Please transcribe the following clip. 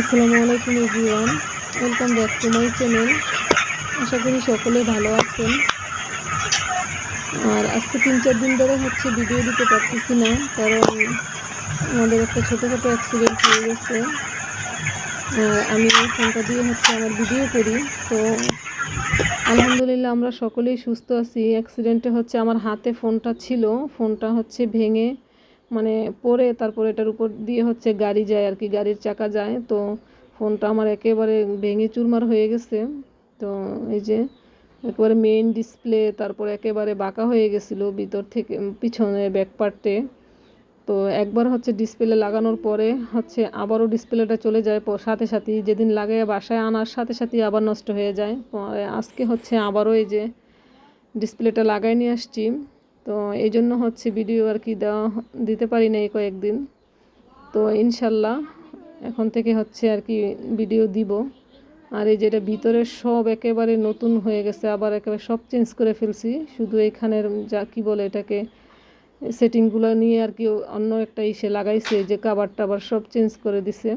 আসসালামু আলাইকুম, everyone. Welcome back to my channel. আশা করি সকলে ভালো আছেন। আর আজকে তিন চার দিন ধরে হচ্ছে ভিডিও দিতে পারতেছি না, কারণ আমাদের একটা ছোটোখাটো অ্যাক্সিডেন্ট হয়ে গেছে। আর আমি এই ফোনটা দিয়ে হচ্ছে আমার ভিডিও করি। তো আলহামদুলিল্লাহ আমরা সকলেই সুস্থ আছি। অ্যাক্সিডেন্টে হচ্ছে আমার হাতে ফোনটা ছিল। ফোনটা হচ্ছে ভেঙে মানে পরে তারপর এটার উপর দিয়ে হচ্ছে গাড়ি যায় আর কি, গাড়ির চাকা যায়। তো ফোনটা আমার একেবারে ভেঙে চুরমার হয়ে গেছে। তো এই যে একেবারে মেইন ডিসপ্লে তারপর একেবারে বাঁকা হয়ে গেছিল ভিতর থেকে, পিছনে ব্যাক পার্টে তো একবার হচ্ছে ডিসপ্লে লাগানোর পরে হচ্ছে আবারও ডিসপ্লেটা চলে যায় সাথে সাথে যেদিন লাগে বাসায় আনার সাথে সাথে আবার নষ্ট হয়ে যায়। আজকে হচ্ছে আবারও এই যে ডিসপ্লেটা লাগাই নিয়ে আসছি। তো এই জন্য হচ্ছে ভিডিও আর কি দেওয়া দিতে পারি না এই কয়েকদিন। তো ইনশাল্লাহ এখন থেকে হচ্ছে আর কি ভিডিও দিব। আর এই যেটা ভিতরে সব একেবারে নতুন হয়ে গেছে, আবার একেবারে সব চেঞ্জ করে ফেলছি। শুধু এখানের যা কি বলে এটাকে সেটিংগুলো নিয়ে আর কি অন্য একটা ইসে লাগাইছে, যে কাবার টাবার সব চেঞ্জ করে দিছে।